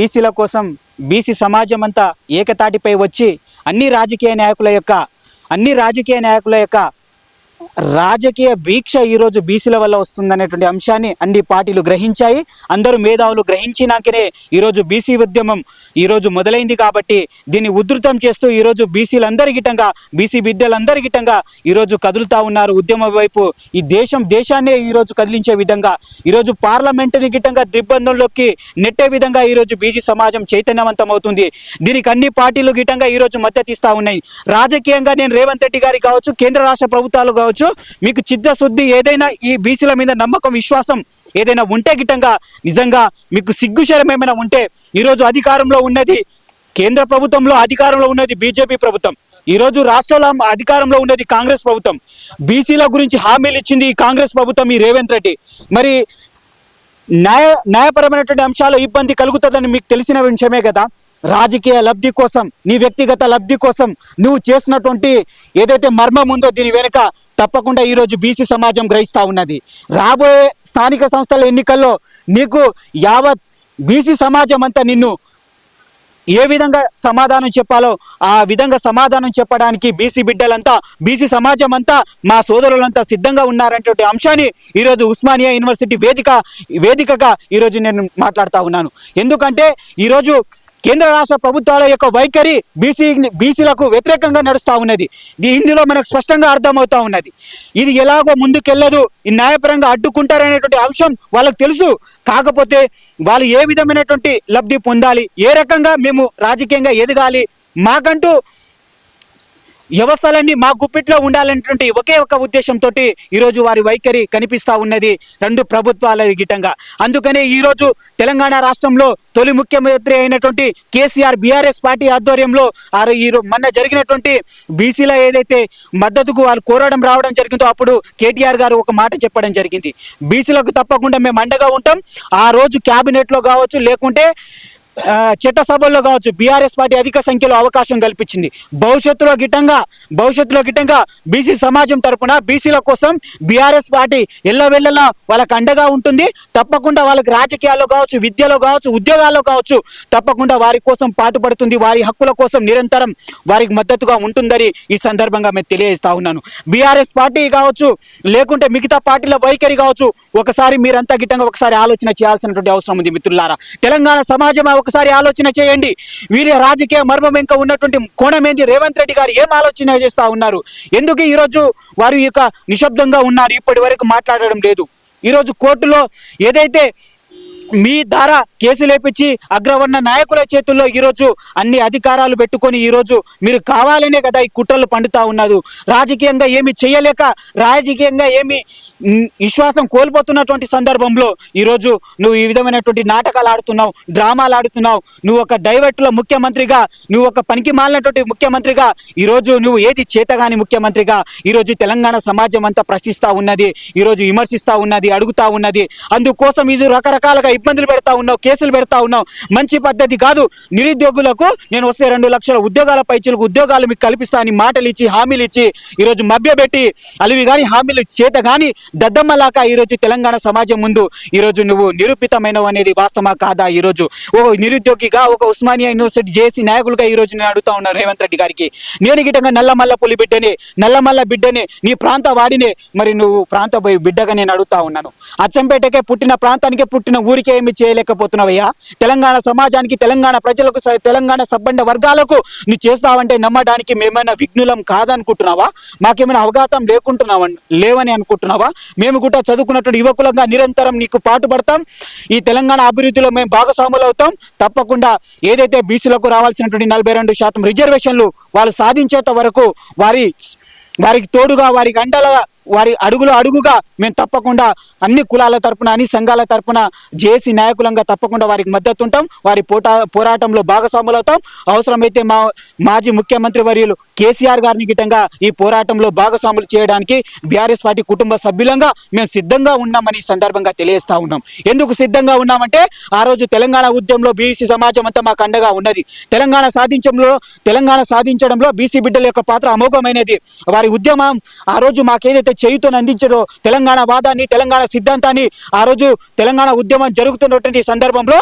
బీసీల కోసం బీసీ సమాజం అంతా ఏకతాటిపై వచ్చి అన్ని రాజకీయ నాయకుల యొక్క అన్ని రాజకీయ నాయకుల యొక్క రాజకీయ భీక్ష ఈరోజు బీసీల వల్ల వస్తుందనేటువంటి అంశాన్ని అన్ని పార్టీలు గ్రహించాయి. అందరూ మేధావులు గ్రహించినాకనే ఈరోజు బీసీ ఉద్యమం ఈరోజు మొదలైంది కాబట్టి దీన్ని ఉధృతం చేస్తూ ఈరోజు బీసీలందరి గిటంగా బీసీ బిడ్డలందరి గిటంగా ఈరోజు కదులుతా ఉన్నారు. ఉద్యమం వైపు ఈ దేశం దేశాన్నే ఈరోజు కదిలించే విధంగా ఈరోజు పార్లమెంటుని గిట్టంగా దిగ్బంధంలోకి నెట్టే విధంగా ఈరోజు బీసీ సమాజం చైతన్యవంతం అవుతుంది దీనికి అన్ని పార్టీలు గిటంగా ఈరోజు మద్దతు ఇస్తూ ఉన్నాయి. రాజకీయంగా నేను రేవంత్ రెడ్డి గారి కావచ్చు కేంద్ర రాష్ట్ర ప్రభుత్వాలు కావచ్చు మీకు చిత్తశుద్ధి ఏదైనా ఈ బీసీల మీద నమ్మకం విశ్వాసం ఏదైనా ఉంటే గిట్టంగా నిజంగా మీకు సిగ్గుశరం ఏమైనా ఉంటే ఈరోజు అధికారంలో ఉన్నది కేంద్ర ప్రభుత్వంలో అధికారంలో ఉన్నది బీజేపీ ప్రభుత్వం. ఈరోజు రాష్ట్రంలో అధికారంలో ఉన్నది కాంగ్రెస్ ప్రభుత్వం. బీసీల గురించి హామీలు ఇచ్చింది ఈ కాంగ్రెస్ ప్రభుత్వం ఈ రేవంత్ రెడ్డి. మరి న్యాయ న్యాయపరమైనటువంటి అంశాలు ఇబ్బంది కలుగుతుందని మీకు తెలిసిన విషయమే కదా. రాజకీయ లబ్ధి కోసం నీ వ్యక్తిగత లబ్ధి కోసం నువ్వు చేసినటువంటి ఏదైతే మర్మం ఉందో దీని వెనుక తప్పకుండా ఈరోజు బీసీ సమాజం గ్రహిస్తూ ఉన్నది. రాబోయే స్థానిక సంస్థల ఎన్నికల్లో నీకు యావత్ బీసీ సమాజం అంతా నిన్ను ఏ విధంగా సమాధానం చెప్పాలో ఆ విధంగా సమాధానం చెప్పడానికి బీసీ బిడ్డలంతా బీసీ సమాజం అంతా మా సోదరులంతా సిద్ధంగా ఉన్నారనేటువంటి అంశాన్ని ఈరోజు ఉస్మానియా యూనివర్సిటీ వేదిక వేదికగా ఈరోజు నేను మాట్లాడుతూ ఉన్నాను. ఎందుకంటే ఈరోజు కేంద్ర రాష్ట్ర ప్రభుత్వాల యొక్క వైఖరి బీసీ బీసీలకు వ్యతిరేకంగా నడుస్తూ ఉన్నది. ఇది ఇందులో మనకు స్పష్టంగా అర్థమవుతా ఉన్నది. ఇది ఎలాగో ముందుకెళ్ళదు ఈ న్యాయపరంగా అడ్డుకుంటారనేటువంటి అంశం వాళ్ళకి తెలుసు. కాకపోతే వాళ్ళు ఏ విధమైనటువంటి లబ్ధి పొందాలి ఏ రకంగా మేము రాజకీయంగా ఎదగాలి మాకంటూ వ్యవస్థలన్నీ మా గుప్పిట్లో ఉండాలనేటువంటి ఒకే ఒక ఉద్దేశంతో ఈరోజు వారి వైఖరి కనిపిస్తా ఉన్నది రెండు ప్రభుత్వాల గిటంగా. అందుకనే ఈరోజు తెలంగాణ రాష్ట్రంలో తొలి ముఖ్యమంత్రి అయినటువంటి కేసీఆర్ బీఆర్ఎస్ పార్టీ ఆధ్వర్యంలో ఆరు ఈ మొన్న జరిగినటువంటి బీసీల ఏదైతే మద్దతుకు వాళ్ళు కోరడం రావడం జరిగిందో అప్పుడు కేటీఆర్ గారు ఒక మాట చెప్పడం జరిగింది. బీసీలకు తప్పకుండా మేము అండగా ఉంటాం. ఆ రోజు క్యాబినెట్లో కావచ్చు లేకుంటే చట్టసభల్లో కావచ్చు బీఆర్ఎస్ పార్టీ అధిక సంఖ్యలో అవకాశం కల్పించింది. భవిష్యత్తులో గిట్టంగా భవిష్యత్తులో గిట్టంగా బీసీ సమాజం తరపున బీసీల కోసం బీఆర్ఎస్ పార్టీ ఎల్లవెల్లలా వాళ్ళకి అండగా ఉంటుంది. తప్పకుండా వాళ్ళకి రాజకీయాల్లో కావచ్చు విద్యలో కావచ్చు ఉద్యోగాల్లో కావచ్చు తప్పకుండా వారి కోసం పాటుపడుతుంది. వారి హక్కుల కోసం నిరంతరం వారికి మద్దతుగా ఉంటుందని ఈ సందర్భంగా మేము తెలియజేస్తా ఉన్నాను. బీఆర్ఎస్ పార్టీ కావచ్చు లేకుంటే మిగతా పార్టీల వైఖరి కావచ్చు ఒకసారి మీరంతా గిట్టంగా ఒకసారి ఆలోచన చేయాల్సినటువంటి అవసరం ఉంది మిత్రులారా. తెలంగాణ సమాజం ఒక ఒకసారి ఆలోచన చేయండి. వీరి రాజకీయ మర్మం ఇంకా ఉన్నటువంటి కోణం ఏంది రేవంత్ రెడ్డి గారు ఏం ఆలోచన చేస్తా ఉన్నారు? ఎందుకు ఈరోజు వారు ఇక నిశ్శబ్దంగా ఉన్నారు? ఇప్పటి వరకు మాట్లాడడం లేదు. ఈరోజు కోర్టులో ఏదైతే మీ ద్వారా కేసు లేపించి అగ్రవర్ణ నాయకుల చేతుల్లో ఈరోజు అన్ని అధికారాలు పెట్టుకొని ఈరోజు మీరు కావాలనే కదా ఈ కుట్రలు పండుతా ఉన్నారు రాజకీయంగా ఏమి చేయలేక రాజకీయంగా ఏమి విశ్వాసం కోల్పోతున్నటువంటి సందర్భంలో ఈరోజు నువ్వు ఈ విధమైనటువంటి నాటకాలు ఆడుతున్నావు డ్రామాలు ఆడుతున్నావు. నువ్వు ఒక డైవర్ట్లో ముఖ్యమంత్రిగా నువ్వు ఒక పనికి మాలినటువంటి ముఖ్యమంత్రిగా ఈరోజు నువ్వు ఏది చేతగాని ముఖ్యమంత్రిగా ఈరోజు తెలంగాణ సమాజం అంతా ప్రశ్నిస్తూ ఉన్నది ఈరోజు విమర్శిస్తూ ఉన్నది అడుగుతా ఉన్నది. అందుకోసం ఇది రకరకాలుగా ఇబ్బందులు పెడతా ఉన్నావు. కేసులు పెడతా ఉన్నావు మంచి పద్ధతి కాదు. నిరుద్యోగులకు నేను వస్తే రెండు లక్షల ఉద్యోగాల పైచులకు ఉద్యోగాలు మీకు కల్పిస్తా అని మాటలు ఇచ్చి హామీలు ఇచ్చి ఈరోజు మభ్యపెట్టి అలివి కానీ హామీలు చేత కానీ దద్దమ్మలాక ఈరోజు తెలంగాణ సమాజం ముందు ఈరోజు నువ్వు నిరూపితమైనవు అనేది వాస్తవమా కాదా ఈరోజు? ఓ నిరుద్యోగిగా ఒక ఉస్మానియా యూనివర్సిటీ జేసీ నాయకులుగా ఈరోజు నేను అడుగుతా ఉన్నాను రేవంత్ రెడ్డి గారికి. నేను గిటంగా నల్లమల్ల పులి బిడ్డనే నల్లమల్ల బిడ్డనే నీ ప్రాంత వాడినే మరి నువ్వు ప్రాంత బిడ్డగా నేను అడుగుతా ఉన్నాను. అచ్చంపేటకే పుట్టిన ప్రాంతానికే పుట్టిన ఊరికే ఏమి చేస్తున్నావయ్యా? తెలంగాణ సమాజానికి తెలంగాణ ప్రజలకు తెలంగాణ సబ్బండ వర్గాలకు నువ్వు చేస్తావంటే నమ్మడానికి మేమైనా విఘ్నులం కాదనుకుంటున్నావా? మాకేమైనా అవగాహన లేకుంటున్నావా? లేవని అనుకుంటున్నావా? మేము కూడా చదువుకున్నటువంటి యువకులంగా నిరంతరం నీకు పాటుపడతాం. ఈ తెలంగాణ అభివృద్ధిలో మేము భాగస్వాములు అవుతాం. తప్పకుండా ఏదైతే బీసీలకు రావాల్సినటువంటి నలభై రెండు శాతం రిజర్వేషన్లు వాళ్ళు సాధించేంత వరకు వారి వారికి తోడుగా వారికి అండగా వారి అడుగులో అడుగుగా మేము తప్పకుండా అన్ని కులాల తరపున అన్ని సంఘాల తరపున జేసీ నాయకులంగా తప్పకుండా వారికి మద్దతు ఉంటాం. వారి పోటా పోరాటంలో భాగస్వాములు అవుతాం. అవసరమైతే మా మాజీ ముఖ్యమంత్రి వర్యులు కేసీఆర్ గారిని గిట్టంగా ఈ పోరాటంలో భాగస్వాములు చేయడానికి బీఆర్ఎస్ పార్టీ కుటుంబ సభ్యులంగా మేము సిద్ధంగా ఉన్నామని సందర్భంగా తెలియజేస్తా ఉన్నాం. ఎందుకు సిద్ధంగా ఉన్నామంటే ఆ రోజు తెలంగాణ ఉద్యమంలో బీసీ సమాజం అంతా మాకు అండగా ఉన్నది. తెలంగాణ సాధించడంలో తెలంగాణ సాధించడంలో బీసీ బిడ్డల యొక్క పాత్ర అమోఘమైనది. వారి ఉద్యమం ఆ రోజు మాకేదైతే ఏదైతే చేయితో అందించారో తెలంగాణ వాదాన్ని తెలంగాణ సిద్ధాంతాన్ని ఆ రోజు తెలంగాణ ఉద్యమం జరుగుతున్నటువంటి సందర్భంలో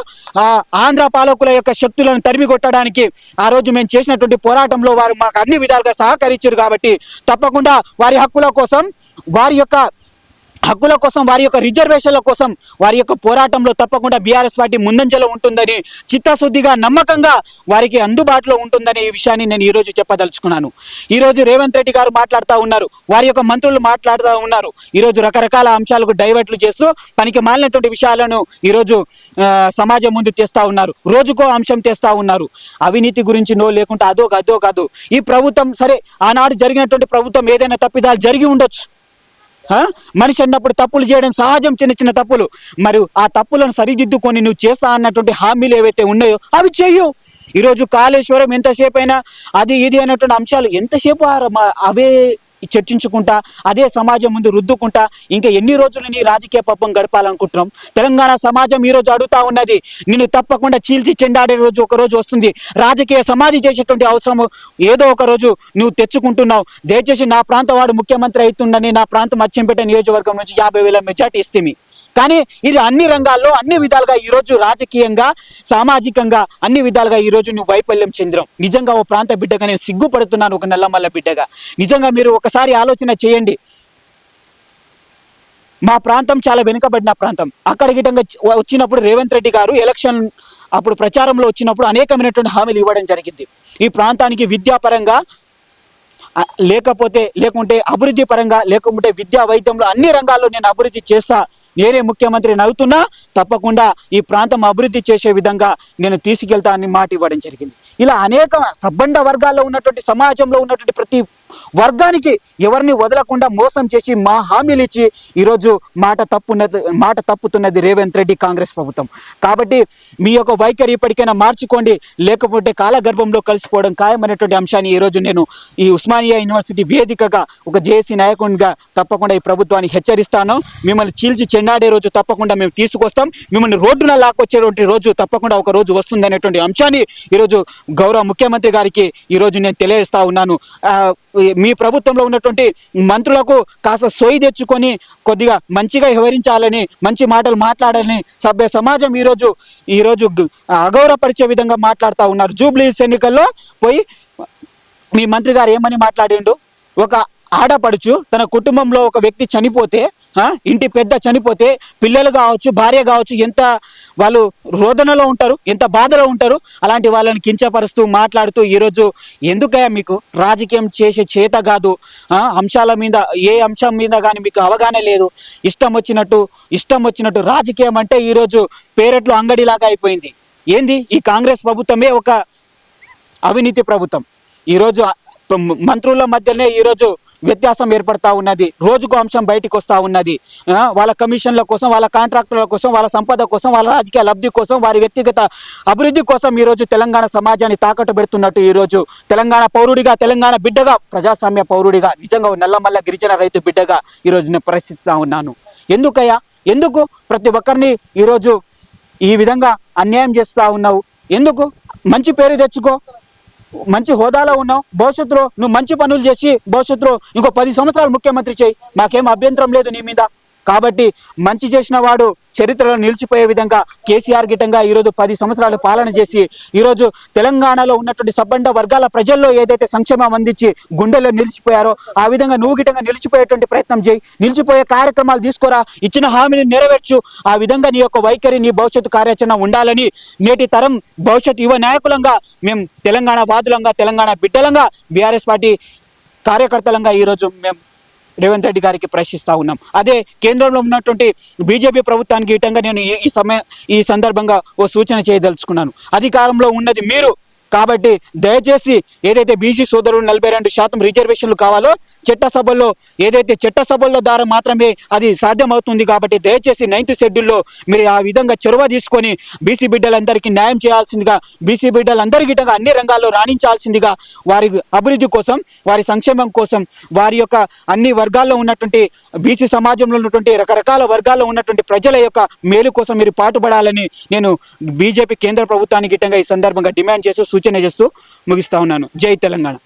ఆంధ్ర పాలకుల యొక్క శక్తులను తరిమి కొట్టడానికి ఆ రోజు మేము చేసినటువంటి పోరాటంలో వారు మాకు అన్ని విధాలుగా సహకరించారు కాబట్టి తప్పకుండా వారి హక్కుల కోసం వారి యొక్క హక్కుల కోసం వారి యొక్క రిజర్వేషన్ల కోసం వారి యొక్క పోరాటంలో తప్పకుండా బీఆర్ఎస్ పార్టీ ముందంజలో ఉంటుందని చిత్తశుద్ధిగా నమ్మకంగా వారికి అందుబాటులో ఉంటుందనే ఈ విషయాన్ని నేను ఈరోజు చెప్పదలుచుకున్నాను. ఈరోజు రేవంత్ రెడ్డి గారు మాట్లాడుతూ ఉన్నారు. వారి యొక్క మంత్రులు మాట్లాడుతూ ఉన్నారు. ఈరోజు రకరకాల అంశాలకు డైవర్ట్లు చేస్తూ పనికి మాలినటువంటి విషయాలను ఈరోజు సమాజం ముందు తెస్తా ఉన్నారు. రోజుకో అంశం తెస్తా ఉన్నారు. అవినీతి గురించి నో లేకుంటే అదో అదో కాదు. ఈ ప్రభుత్వం సరే ఆనాడు జరిగినటువంటి ప్రభుత్వం ఏదైనా తప్పిదాలు జరిగి ఉండొచ్చు. మనిషి అన్నప్పుడు తప్పులు చేయడం సహజం చిన్న చిన్న తప్పులు. మరి ఆ తప్పులను సరిదిద్దుకొని నువ్వు చేస్తా అన్నటువంటి హామీలు ఏవైతే ఉన్నాయో అవి చెయ్యు. ఈరోజు కాళేశ్వరం ఎంతసేపు అయినా అది ఇది అనేటువంటి అంశాలు ఎంతసేపు ఆ- అవే చర్చించుకుంటా అదే సమాజం ముందు రుద్దుకుంటా ఇంకా ఎన్ని రోజులు నీ రాజకీయ పబ్బం గడపాలనుకుంటున్నాం? తెలంగాణ సమాజం ఈరోజు అడుగుతా ఉన్నది నిన్ను తప్పకుండా చీల్చి చెండాడే రోజు ఒక రోజు వస్తుంది. రాజకీయ సమాధి చేసేటువంటి అవసరం ఏదో ఒక రోజు నువ్వు తెచ్చుకుంటున్నావు. దయచేసి నా ప్రాంతం వాడు ముఖ్యమంత్రి అవుతుండని నా ప్రాంతం అచ్చంపేట నియోజకవర్గం నుంచి యాభై వేల మెజార్టీ ఇస్తే కానీ ఇది అన్ని రంగాల్లో అన్ని విధాలుగా ఈరోజు రాజకీయంగా సామాజికంగా అన్ని విధాలుగా ఈరోజు నువ్వు వైఫల్యం చెందిరం నిజంగా ఓ ప్రాంత బిడ్డగా నేను సిగ్గుపడుతున్నాను ఒక నల్లమల్ల బిడ్డగా. నిజంగా మీరు ఒకసారి ఆలోచన చేయండి. మా ప్రాంతం చాలా వెనుకబడిన ప్రాంతం. అక్కడ గిటంగా వచ్చినప్పుడు రేవంత్ రెడ్డి గారు ఎలక్షన్ అప్పుడు ప్రచారంలో వచ్చినప్పుడు అనేకమైనటువంటి హామీలు ఇవ్వడం జరిగింది. ఈ ప్రాంతానికి విద్యాపరంగా లేకపోతే లేకుంటే అభివృద్ధి పరంగా లేకుంటే విద్యా వైద్యంలో అన్ని రంగాల్లో నేను అభివృద్ధి చేస్తా నేనే ముఖ్యమంత్రిని అవుతున్నా తప్పకుండా ఈ ప్రాంతం అభివృద్ధి చేసే విధంగా నేను తీసుకెళ్తా అని మాట ఇవ్వడం జరిగింది. ఇలా అనేక సబ్బండ వర్గాల్లో ఉన్నటువంటి సమాజంలో ఉన్నటువంటి ప్రతి వర్గానికి ఎవరిని వదలకుండా మోసం చేసి మా హామీలు ఇచ్చి ఈరోజు మాట తప్పున్నది మాట తప్పుతున్నది రేవంత్ రెడ్డి కాంగ్రెస్ ప్రభుత్వం. కాబట్టి మీ యొక్క వైఖరి ఇప్పటికైనా మార్చుకోండి లేకపోతే కాలగర్భంలో కలిసిపోవడం ఖాయమైనటువంటి అంశాన్ని ఈరోజు నేను ఈ ఉస్మానియా యూనివర్సిటీ వేదికగా ఒక జేఏసీ నాయకునిగా తప్పకుండా ఈ ప్రభుత్వాన్ని హెచ్చరిస్తాను. మిమ్మల్ని చీల్చి చెండాడే రోజు తప్పకుండా మేము తీసుకొస్తాం. మిమ్మల్ని రోడ్డున లాక్కొచ్చేటువంటి రోజు తప్పకుండా ఒక రోజు వస్తుంది అనేటువంటి అంశాన్ని ఈరోజు గౌరవ ముఖ్యమంత్రి గారికి ఈరోజు నేను తెలియజేస్తా ఉన్నాను. మీ ప్రభుత్వంలో ఉన్నటువంటి మంత్రులకు కాస్త సొయి తెచ్చుకొని కొద్దిగా మంచిగా వ్యవహరించాలని మంచి మాటలు మాట్లాడాలని సభ్య సమాజం ఈరోజు ఈరోజు అగౌరవపరిచే విధంగా మాట్లాడుతూ ఉన్నారు. జూబ్లీస్ ఎన్నికల్లో పోయి మీ మంత్రి గారు ఏమని మాట్లాడిండు? ఒక ఆడపడుచు తన కుటుంబంలో ఒక వ్యక్తి చనిపోతే ఇంటి పెద్ద చనిపోతే పిల్లలు కావచ్చు భార్య కావచ్చు ఎంత వాళ్ళు రోదనలో ఉంటారు ఎంత బాధలో ఉంటారు అలాంటి వాళ్ళని కించపరుస్తూ మాట్లాడుతూ ఈరోజు ఎందుకయ్యా మీకు రాజకీయం చేసే చేత కాదు అంశాల మీద ఏ అంశం మీద కానీ మీకు అవగాహన లేదు. ఇష్టం వచ్చినట్టు ఇష్టం వచ్చినట్టు రాజకీయం అంటే ఈరోజు పేరెట్లు అంగడిలాగా అయిపోయింది. ఏంది? ఈ కాంగ్రెస్ ప్రభుత్వమే ఒక అవినీతి ప్రభుత్వం. ఈరోజు మంత్రుల మధ్యనే ఈరోజు వ్యత్యాసం ఏర్పడతా ఉన్నది. రోజుకు అంశం బయటికి వస్తూ ఉన్నది వాళ్ళ కమిషన్ల కోసం వాళ్ళ కాంట్రాక్టుల కోసం వాళ్ళ సంపద కోసం వాళ్ళ రాజకీయ లబ్ధి కోసం వారి వ్యక్తిగత అభివృద్ధి కోసం ఈరోజు తెలంగాణ సమాజాన్ని తాకట్టు పెడుతున్నట్టు ఈరోజు తెలంగాణ పౌరుడిగా తెలంగాణ బిడ్డగా ప్రజాస్వామ్య పౌరుడిగా నిజంగా నల్లమల్ల గిరిజన రైతు బిడ్డగా ఈరోజు నేను ప్రశ్నిస్తూ ఉన్నాను. ఎందుకయ్యా? ఎందుకు ప్రతి ఒక్కరిని ఈరోజు ఈ విధంగా అన్యాయం చేస్తూ ఉన్నావు? ఎందుకు? మంచి పేరు తెచ్చుకో. మంచి హోదాలో ఉన్నావు. భవిష్యత్తులో నువ్వు మంచి పనులు చేసి భవిష్యత్తులో ఇంకో పది సంవత్సరాలు ముఖ్యమంత్రి చేయి. మాకేం అభ్యంతరం లేదు నీ మీద. కాబట్టి మంచి చేసిన వాడు చరిత్రలో నిలిచిపోయే విధంగా కేసీఆర్ గిట్టంగా ఈరోజు పది సంవత్సరాలు పాలన చేసి ఈరోజు తెలంగాణలో ఉన్నటువంటి సబ్బండ వర్గాల ప్రజల్లో ఏదైతే సంక్షేమం అందించి గుండెల్లో నిలిచిపోయారో ఆ విధంగా నువ్వు గిట్టంగా నిలిచిపోయేటువంటి ప్రయత్నం చేయి. నిలిచిపోయే కార్యక్రమాలు తీసుకురా. ఇచ్చిన హామీని నెరవేర్చు. ఆ విధంగా నీ యొక్క వైఖరి నీ భవిష్యత్తు కార్యాచరణ ఉండాలని నేటి తరం భవిష్యత్ యువ నాయకులంగా మేము తెలంగాణ వాదులంగా తెలంగాణ బిడ్డలంగా బీఆర్ఎస్ పార్టీ కార్యకర్తలంగా ఈరోజు మేము రేవంత్ రెడ్డి గారికి ప్రశ్నిస్తా ఉన్నాం. అదే కేంద్రంలో ఉన్నటువంటి బీజేపీ ప్రభుత్వానికి ఇటంగా నేను ఈ సమయ ఈ సందర్భంగా ఓ సూచన చేయదలుచుకున్నాను. అధికారంలో ఉన్నది మీరు కాబట్టి దయచేసి ఏదైతే బీసీ సోదరులు నలభై రెండు శాతం రిజర్వేషన్లు కావాలో చట్టసభల్లో ఏదైతే చట్టసభల్లో ద్వారా మాత్రమే అది సాధ్యమవుతుంది కాబట్టి దయచేసి నైన్త్ షెడ్యూల్లో మీరు ఆ విధంగా చొరవ తీసుకొని బీసీ బిడ్డలందరికీ న్యాయం చేయాల్సిందిగా బీసీ బిడ్డలందరికీ గిట్టంగా అన్ని రంగాల్లో రాణించాల్సిందిగా వారి అభివృద్ధి కోసం వారి సంక్షేమం కోసం వారి యొక్క అన్ని వర్గాల్లో ఉన్నటువంటి బీసీ సమాజంలో ఉన్నటువంటి రకరకాల వర్గాల్లో ఉన్నటువంటి ప్రజల యొక్క మేలు కోసం మీరు పాటుపడాలని నేను బీజేపీ కేంద్ర ప్రభుత్వానికి గిట్టంగా ఈ సందర్భంగా డిమాండ్ చేస్తూ సూచన చేస్తూ ముగిస్తా ఉన్నాను. జై తెలంగాణ.